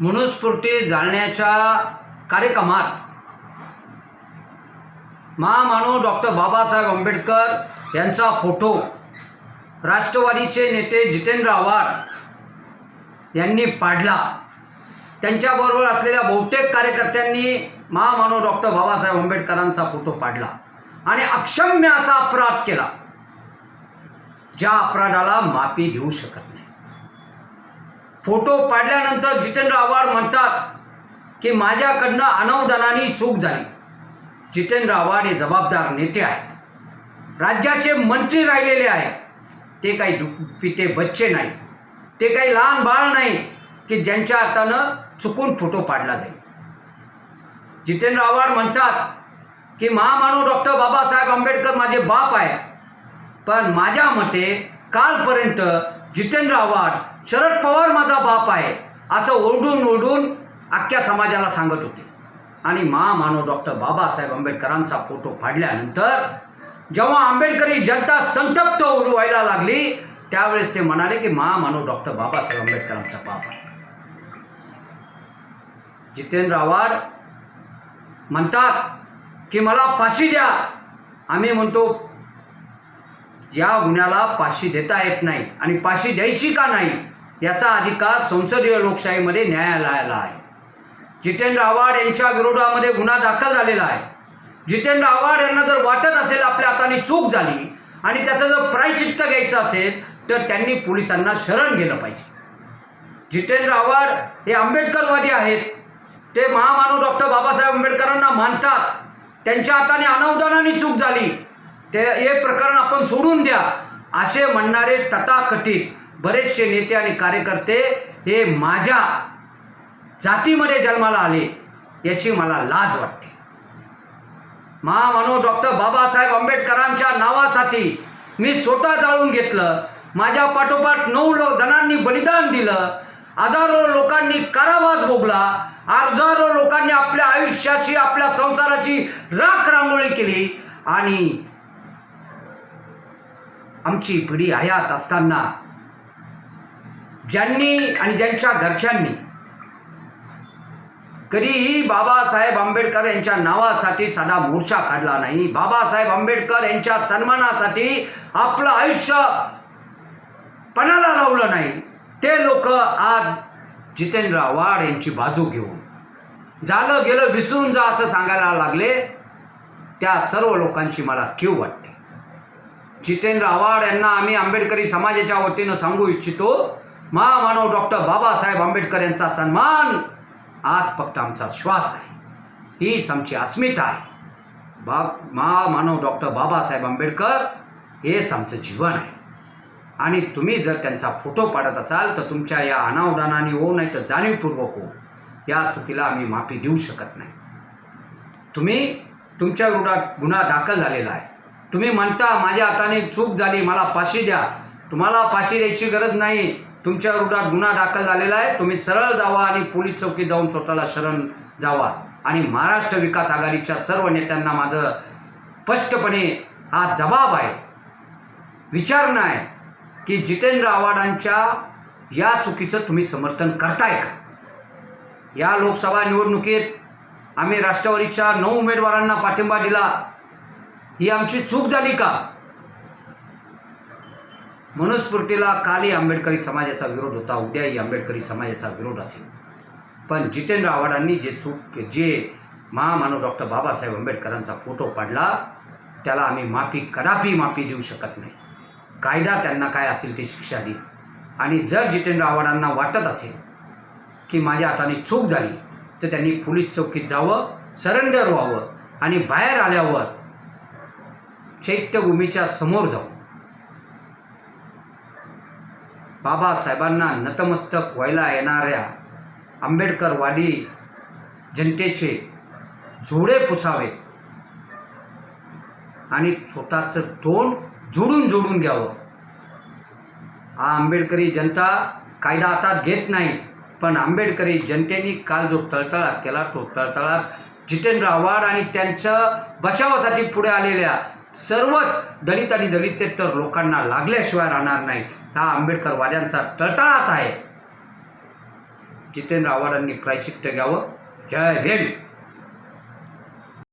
मनुस्फूर्ती जाळण्याच्या कार्यक्रमात महामानव डॉक्टर बाबासाहेब आंबेडकर यांचा फोटो राष्ट्रवादीचे नेते जितेंद्र आव्हाड यांनी पाडला. त्यांच्याबरोबर असलेल्या बहुतेक कार्यकर्त्यांनी महामानव डॉक्टर बाबासाहेब आंबेडकरांचा फोटो पाडला आणि अक्षम्य असा अपराध केला ज्या अपराधाला माफी देऊ शकत नाही. फोटो पाडल्यानंतर जितेंद्र आव्हाड म्हणतात की माझ्याकडनं अनवदानाने चूक झाली. जितेंद्र आव्हाड हे जबाबदार नेते आहेत. राज्याचे मंत्री राहिलेले आहेत. ते काही दु पिते बच्चे नाही ते काही लहान बाळ नाही की ज्यांच्या हातानं चुकून फोटो पाडला जाईल. जितेंद्र आव्हाड म्हणतात की महामानव डॉक्टर बाबासाहेब आंबेडकर माझे बाप आहे पण माझ्या मते कालपर्यंत जितेंद्र आव्हाड शरद पवार माझा बाप आहे असं ओरडून ओरडून अख्ख्या समाजाला सांगत होते. आणि महामानव डॉक्टर बाबासाहेब आंबेडकरांचा फोटो फाडल्यानंतर जेव्हा आंबेडकरी जनता संतप्त होऊ व्हायला लागली त्यावेळेस ते म्हणाले की महामानव डॉक्टर बाबासाहेब आंबेडकरांचा बाप आहे. जितेंद्र आव्हाड म्हणतात की मला फाशी द्या. आम्ही म्हणतो या गुन्ह्याला फाशी देता येत नाही आणि फाशी द्यायची का नाही याचा अधिकार संसदीय लोकशाहीमध्ये न्यायालयाला आहे. जितेंद्र आव्हाड यांच्या विरोधामध्ये गुन्हा दाखल झालेला आहे. जितेंद्र आव्हाड यांना जर वाटत असेल आपल्या हाताने चूक झाली आणि त्याचं जर प्रायचित्त घ्यायचं असेल तर त्यांनी पोलिसांना शरण गेलं पाहिजे. जितेंद्र आव्हाड हे आंबेडकरवादी आहेत. ते महामानव डॉक्टर बाबासाहेब आंबेडकरांना मानतात. त्यांच्या हाताने अनावधानाने चूक झाली. ते हे प्रकरण आपण सोडून द्या. असे म्हणणारे तथाकथित बरेचसे नेते आणि कार्यकर्ते हे माझ्या जातीमध्ये जन्माला आले याची मला लाज वाटते. महामानव डॉक्टर बाबासाहेब आंबेडकरांच्या नावासाठी मी स्वतः जाळून घेतलं. माझ्या पाठोपाठ नऊ लो जणांनी बलिदान दिलं. हजारो लोकांनी कारावास भोगला. हजारो लोकांनी आपल्या आयुष्याची आपल्या संसाराची राख रांगोळी केली. आणि आमची पिढी हयात असताना ज्यांनी आणि ज्यांच्या घरच्यांनी कधीही बाबासाहेब आंबेडकर यांच्या नावासाठी साधा मोर्चा काढला नाही. बाबासाहेब आंबेडकर यांच्या सन्मानासाठी आपलं आयुष्य पणाला लावलं नाही. ते लोक आज जितेंद्र आव्हाड यांची बाजू घेऊन झालं गेलं विसरून जा असं सांगायला लागले. त्या सर्व लोकांची मला कीव वाटते. जितेंद्र आव्हाड यांना आम्ही आंबेडकरी समाजाच्या वतीनं सांगू इच्छितो. महामानव डॉक्टर बाबासाहेब आंबेडकर यांचा सन्मान आज फक्त आमचा श्वास आहे. हीच आमची अस्मिता आहे. बा महामानव डॉक्टर बाबासाहेब आंबेडकर हेच आमचं जीवन आहे. आणि तुम्ही जर त्यांचा फोटो पाडत असाल तर तुमच्या या अनावधानाने हो नाही तर जाणीवपूर्वक हो या चुकीला आम्ही माफी देऊ शकत नाही. तुम्ही तुमच्या विरोधात गुन्हा दाखल झालेला आहे. तुम्ही म्हणता माझ्या हाताने चूक झाली मला फाशी द्या. तुम्हाला फाशी द्यायची गरज नाही. तुमच्या विरोधात गुन्हा दाखल झालेला आहे. तुम्ही सरळ जावा आणि पोलीस चौकीत जाऊन स्वतःला शरण जावा. आणि महाराष्ट्र विकास आघाडीच्या सर्व नेत्यांना माझं स्पष्टपणे हा जबाब आहे. विचारणं आहे की जितेंद्र आव्हाडांच्या या चुकीचं तुम्ही समर्थन करताय का? या लोकसभा निवडणुकीत आम्ही राष्ट्रवादीच्या नऊ उमेदवारांना पाठिंबा दिला. ही आमची चूक झाली का? मनुस्फूर्तीला कालही आंबेडकरी समाजाचा विरोध होता उद्याही आंबेडकरी समाजाचा विरोध असेल. पण जितेंद्र आव्हाडांनी जे चूक जे महामानव डॉक्टर बाबासाहेब आंबेडकरांचा फोटो पाडला त्याला आम्ही माफी कदापि माफी देऊ शकत नाही. कायदा त्यांना काय असेल ती शिक्षा देईल आणि जर जितेंद्र आव्हाडांना वाटत असेल की माझ्या हाताने चूक झाली तर त्यांनी पोलीस चौकीत जावं सरेंडर व्हावं आणि बाहेर आल्यावर चैत्यभूमीच्या समोर जाऊ. बाबासाहेबांना नतमस्तक व्हायला येणाऱ्या आंबेडकरवादी जनतेचे जोडे पुसावेत आणि स्वतःचं तोंड जोडून जोडून घ्यावं. हा आंबेडकरी जनता कायदा हातात घेत नाही पण आंबेडकरी जनतेने काल जो तळतळाट केला तो तळतळाट जितेंद्र आव्हाड आणि त्यांच्या बचावासाठी पुढे आलेल्या सर्वच दलित आणि दलितेतर लोकांना लागल्याशिवाय राहणार नाही. हा आंबेडकरवाद्यांचा तळतळाट आहे. जितेंद्र आव्हाडांनी प्रायशिक्त घ्यावं. जय भीम.